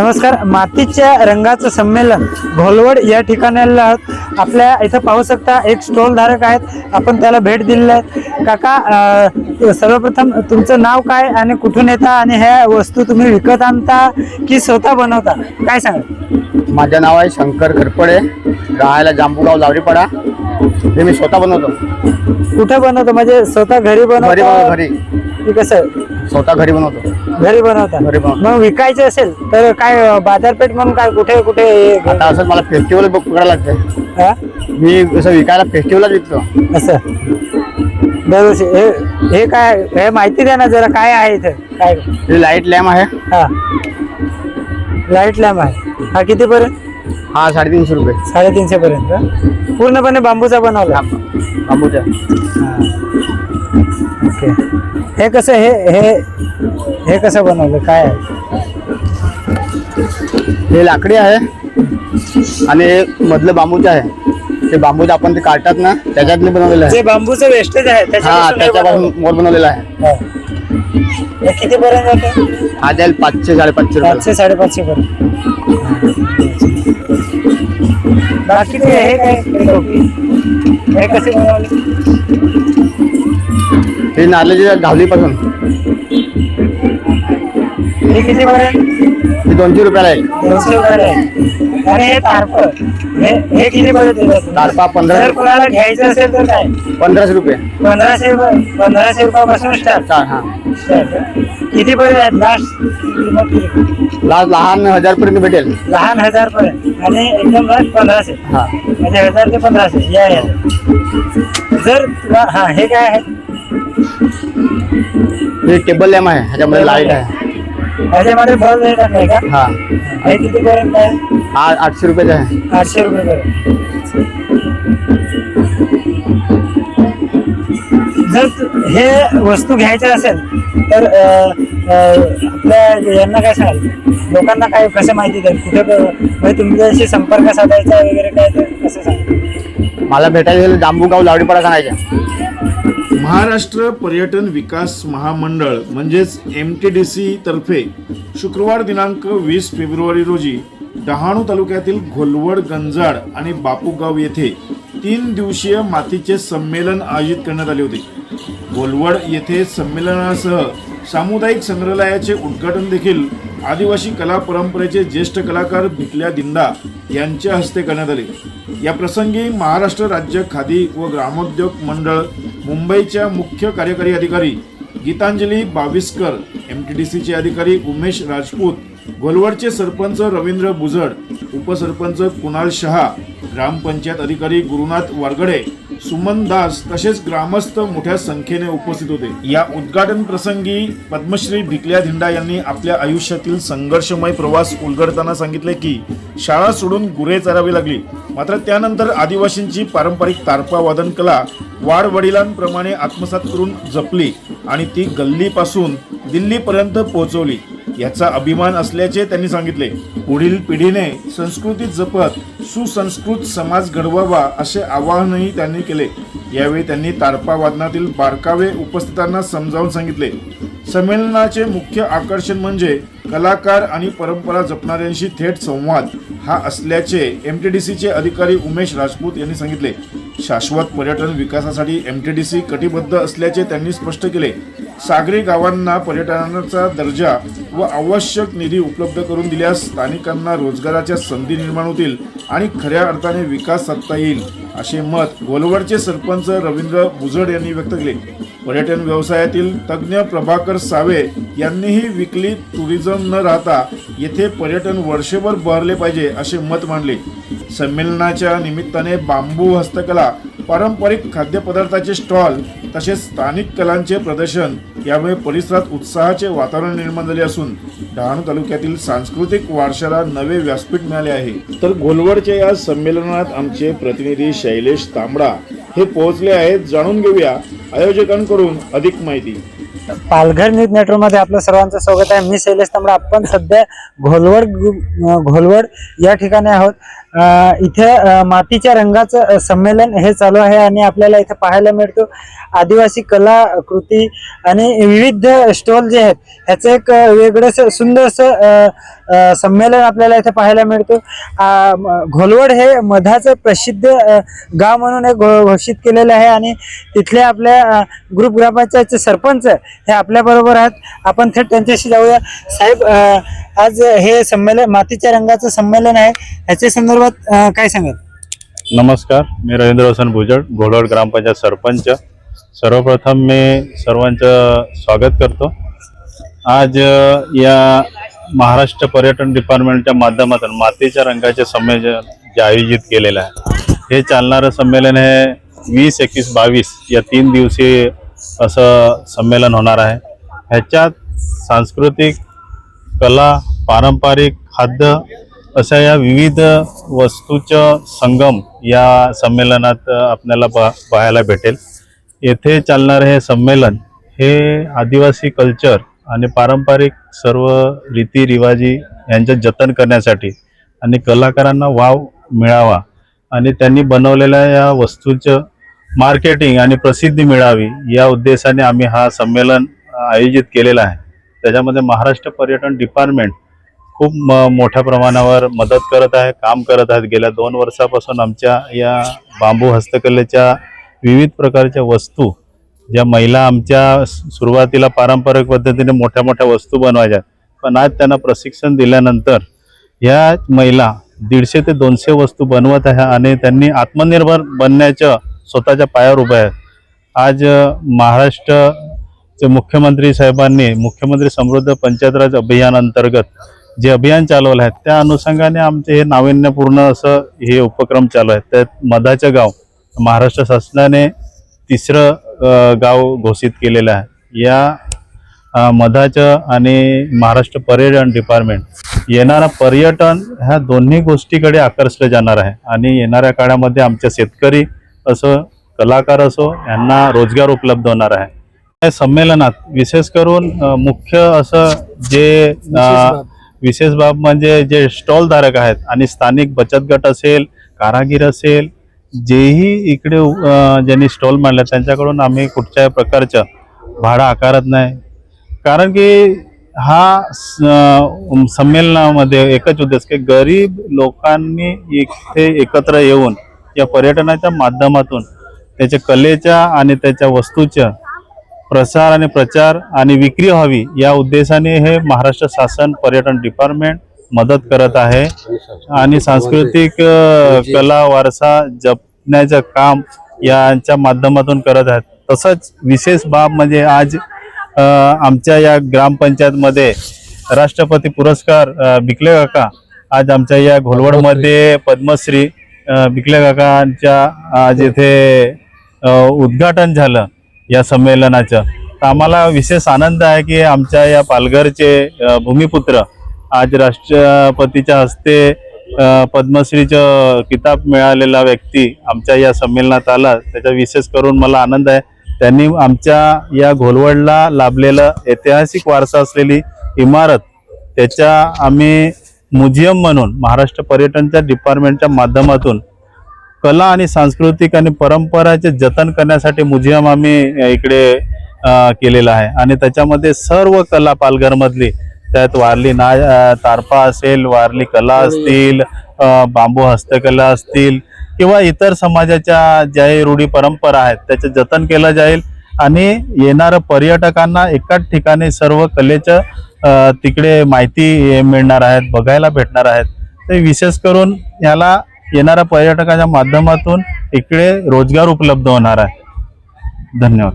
नमस्कार मातीच्या रंगाचं संमेलन घोलवड या ठिकाणाला आहोत. आपल्या इथं पाहू शकता एक स्टॉल धारक आहेत. आपण त्याला भेट दिलेली आहे. काका सर्वप्रथम तुमचं नाव काय आणि कुठून येता आणि ह्या वस्तू तुम्ही विकत आणता की स्वतः बनवता? काय सांगा माझं नाव आहे शंकर घरपडे राहायला जांबूगाव लावरीपाडा हे मी स्वतः बनवतो. कुठे बनवतो? म्हणजे स्वतः घरी घरी बनवतो बनव- घरी. की कसं? स्वतः घरी बनवतो. घरी बनवता घरी बनवतो. मग विकायचं असेल तर काय बाजारपेठ म्हणून काय कुठे कुठे हे- आता मला फेस्टिवल पकडायला लागते हा? मी असं विकायला फेस्टिवलच विकतो असं? दरवर्षी हे हे काय हे माहिती द्या ना जरा काय आहे इथं? काय? हे लाइट लॅम्प आहे. हा. लाइट लॅम्प आहे. हा कितीपर्यंत? हा साडेतीनशे रुपये. साडेतीनशे पर्यंत का? पूर्णपणे बांबूचा बनवला. बांबूचा. ओके. हे कसं हे हे हे कसं बनवलं? काय आहे? हे लाकडी आहे आणि हे मधलं बांबूचं आहे. ते बांबूचं आपण ते काढतात ना त्याच्यातले बनवलेलं आहे. जे बांबूचं वेस्टेज आहे हा त्याच्यापासून हे. मोर बनवलेला आहे. हा. हे किती पर्यंत जातं? हा द्याल पाचशे साडेपाचशे रुपये पाचशे साडेपाचशे पर्यंत. बाकी ते हे काय? हे कसे बनवले? हे नारळाच्या घावलीपासून हे किती पर्यंत हे दोनशे रुपयाला आहे. दोनशे रुपयाला आहे. आणि हे तारप. हे हे किती पर्यंत? तारपा पंधरा जर कोणाला घ्यायचं असेल तर काय? पंधराशे रुपये. पंधराशे पंधराशे रुपयापासून स्टार्ट हा. किती पर्यंत आहेत लास्ट ला लहान हजार पर्यंत भेटेल. लहान हजार पर्यंत आणि एकदम लास्ट पंधराशे. हा. म्हणजे हजार ते पंधराशे. या या. जर तुला हा हे काय आहे? हे टेबल लॅम्प आहे. ह्याच्यामध्ये लाइट आहे. हे टाकलाय का? हा. हे किती पर्यंत आहे? आठशे रुपयाचा आहे. आठशे रुपये पर्यंत. जर तु- हे वस्तू घ्यायच्या असेल तर अ, अ, आपल्या यांना काय सांगाल? लोकांना काय कसं माहिती द्याल? कुठे क- म्हणजे तुमच्याशी संपर्क साधायचा वगैरे काय तर कसं सांगाल? मला भेटायला गेलं जांबूगाव लावडीपाडा सांगायच्या महाराष्ट्र पर्यटन विकास महामंडळ म्हणजेच एम टी डी सी तर्फे शुक्रवार दिनांक वीस फेब्रुवारी रोजी डहाणू तालुक्यातील घोलवड गंजाड आणि बापूगाव येथे तीन दिवसीय मातीचे संमेलन आयोजित करण्यात आले होते. घोलवड येथे संमेलनासह सामुदायिक संग्रहालयाचे उद्घाटन देखील आदिवासी कला परंपरेचे ज्येष्ठ कलाकार भिकल्या दिंडा यांच्या हस्ते करण्यात आले. या प्रसंगी महाराष्ट्र राज्य खादी व ग्रामोद्योग मंडळ मुंबईच्या मुख्य कार्यकारी अधिकारी Gitanjali Baviskar M T D सीचे अधिकारी उमेश राजपूत घोलवडचे सरपंच रवींद्र बुजड उपसरपंच कुणाल शहा ग्रामपंचायत अधिकारी गुरुनाथ वारगडे सुमन दास तसेच ग्रामस्थ मोठ्या संख्येने उपस्थित होते. या उद्घाटन प्रसंगी पद्मश्री भिकल्या धिंडा यांनी आपल्या आयुष्यातील संघर्षमय प्रवास उलगडताना सांगितले की शाळा सोडून गुरे चरावी लागली. मात्र त्यानंतर आदिवासींची पारंपरिक तारपा वादन कला वाडवडिलांप्रमाणे आत्मसात करून जपली आणि ती गल्लीपासून दिल्लीपर्यंत पोहोचवली. याचा अभिमान असल्याचे त्यांनी सांगितले. पुढील पिढीने संस्कृती जपत सुसंस्कृत समाज घडवावा असे आवाहनही त्यांनी केले. यावेळी त्यांनी तारपा वादनातील बारकावे उपस्थितांना समजावून सांगितले. संमेलनाचे मुख्य आकर्षण म्हणजे कलाकार आणि परंपरा जपणाऱ्यांशी थेट संवाद. हा असल्याचे एम टी डी सीचे अधिकारी उमेश राजपूत यांनी सांगितले. शाश्वत पर्यटन विकासासाठी एम टी डी सी कटिबद्ध असल्याचे त्यांनी स्पष्ट केले. सागरी गावांना पर्यटनाचा दर्जा व आवश्यक निधी उपलब्ध करून दिल्यास स्थानिकांना रोजगाराच्या संधी निर्माण होतील आणि खऱ्या अर्थाने विकास साधता येईल असे मत गोलवडचे सरपंच रवींद्र बुजड यांनी व्यक्त केले. पर्यटन व्यवसायातील तज्ज्ञ प्रभाकर सावे यांनीही विकली टुरिझम न राहता येथे पर्यटन वर्षभर बहरले पाहिजे असे मत मांडले. संमेलनाच्या निमित्ताने बांबू हस्तकला पारंपरिक खाद्यपदार्थाचे स्टॉल तसेच स्थानिक कलांचे प्रदर्शन यामुळे परिसरात उत्साहाचे वातावरण निर्माण झाले असून डहाणू तालुक्यातील सांस्कृतिक वारशाला नवे व्यासपीठ मिळाले आहे. तर घोलवडच्या या संमेलनात आमचे प्रतिनिधी शैलेश तांबडा हे पोहोचले आहेत. जाणून घेऊया. आयोजकांकडून अधिक माहिती. पालघर न्यूज नेटवर्कमध्ये आपलं सर्वांचं स्वागत आहे. मी शैलेश तांबडा. आपण सध्या घोलवड घोलवड या ठिकाणी आहोत. इथे मातीच्या रंगाचं संमेलन हे चालू आहे आणि आपल्याला इथे पाहायला मिळतो आदिवासी कला कृती आणि विविध स्टॉल जे आहेत ह्याचं एक वेगळंसं सुंदरसं संमेलन आपल्याला इथे पाहायला मिळतो. घोलवड हे मधाचं प्रसिद्ध गाव म्हणून एक घो- घोषित केलेलं आहे आणि तिथले आपल्या ग्रुप ग्रामाचे सरपंच हे आपल्या बरोबर आहेत. आपण थेट त्यांच्याशी जाऊया. साहेब आज हे संमेलन मातीच्या रंगाचं संमेलन आहे. ह्याच्या संदर्भात काय सांगाल? नमस्कार. मी रवींद्र हसन भुजड घोडवड ग्रामपंचायत सरपंच. सर्वप्रथम मी सर्वांचं स्वागत करतो. आज या महाराष्ट्र पर्यटन डिपार्टमेंटच्या माध्यमातून मातीच्या रंगाचे संमेलन जे आयोजित केलेलं आहे. हे चालणारं संमेलन हे वीस एकवीस बावीस या तीन दिवसीय असं संमेलन होणार आहे. ह्याच्यात सांस्कृतिक कला पारंपरिक खाद्य अशा या विविध वस्तूचं संगम या संमेलनात आपल्याला पाहायला भेटेल. येथे चालणारे हे संमेलन हे आदिवासी कल्चर आणि पारंपरिक सर्व रीतीरिवाजी यांचं जतन करण्यासाठी आणि कलाकारांना वाव मिळावा आणि त्यांनी बनवलेल्या या वस्तूचं मार्केटिंग आणि प्रसिद्धी मिळावी या उद्देशाने आम्ही हा संमेलन आयोजित केलेला आहे. त्याच्यामध्ये महाराष्ट्र पर्यटन डिपार्टमेंट खूप म मोठ्या प्रमाणावर मदत करत आहे काम करत आहेत. गेल्या दोन वर्षापासून आमच्या या बांबू हस्तकलेच्या विविध प्रकारच्या वस्तू ज्या महिला आमच्या सुरुवातीला पारंपरिक पद्धतीने मोठ्या मोठ्या वस्तू बनवायच्या पण आज त्यांना प्रशिक्षण दिल्यानंतर या महिला दीडशे ते दोनशे वस्तू बनवत आहे आणि त्यांनी आत्मनिर्भर बनण्याच्या स्वतःच्या पायावर उभ्या आहेत. आज महाराष्ट्रचे मुख्यमंत्री साहेबांनी मुख्यमंत्री समृद्ध पंचायतराज अभियानांतर्गत अभियान अंतर्गत जे अभियान चालवलं आहे त्या अनुषंगाने आमचे हे नाविन्यपूर्ण असं हे उपक्रम चालू आहे. त्यात मधाचं गाव महाराष्ट्र शासनाने तिसरं गाव घोषित केलेलं आहे. या मधाचं आणि महाराष्ट्र पर्यटन डिपार्टमेंट येणारा पर्यटन ह्या दोन्ही गोष्टीकडे आकर्षलं जाणार आहे. आणि येणाऱ्या काळामध्ये आमच्या शेतकरी असो कलाकार असो यांना रोजगार उपलब्ध होणार आहे. या संमेलनात विशेष करून मुख्य असं जे विशेष बाब. म्हणजे जे स्टॉल धारक आहेत आणि स्थानिक बचत गट असेल कारागीर असेल जेही इकडे ज्यांनी स्टॉल मांडले त्यांच्याकडून आम्ही कुठच्याही प्रकारचं भाडं आकारत नाही. कारण की हा संमेलनामध्ये एकच उद्देश की गरीब लोकांनी इथे एकत्र येऊन या पर्यटनाच्या माध्यमातून त्याच्या कलेच्या आणि त्याच्या वस्तूच्या प्रसार आणि प्रचार आणि विक्री व्हावी या उद्देशाने हे महाराष्ट्र शासन पर्यटन डिपार्टमेंट मदत करत आहे. आणि सांस्कृतिक कला वारसा जपण्याचं काम यांच्या माध्यमातून करत आहेत. तसंच विशेष बाब म्हणजे आज आमच्या या ग्रामपंचायतमध्ये राष्ट्रपती पुरस्कार बिकले काका. आज आमच्या या घोलवडमध्ये पद्मश्री बिकले काकांच्या आज येथे उद्घाटन झालं या संमेलनाचं तर आम्हाला विशेष आनंद आहे की आमच्या या पालघरचे भूमिपुत्र आज राष्ट्रपतीच्या हस्ते पद्मश्रीचं किताब मिळालेला व्यक्ती आमच्या या संमेलनात आला. त्याचा विशेष करून मला आनंद आहे. त्यांनी आमच्या या घोलवडला लाभलेलं ऐतिहासिक वारसा असलेली इमारत त्याच्या आम्ही म्युझियम म्हणून महाराष्ट्र पर्यटनच्या डिपार्टमेंटच्या माध्यमातून कला आणि सांस्कृतिक आणि परंपराचे जतन करण्यासाठी म्युझियम आम्ही इकडे केलेलं आहे. आणि त्याच्यामध्ये सर्व कला पालघरमधली त्यात वारली ना तारपा असेल वारली कला असतील अ, बांबू हस्तकला असतील किंवा इतर समाजाच्या ज्याही रूढी परंपरा आहेत त्याचे जतन केलं जाईल. आणि येणाऱ्या पर्यटकांना एकाच ठिकाणी सर्व कलेचं तिकडे माहिती मिळणार आहेत बघायला भेटणार आहेत. ते विशेष करून याला येणाऱ्या पर्यटकाच्या माध्यमातून इकडे रोजगार उपलब्ध होणार आहे. धन्यवाद.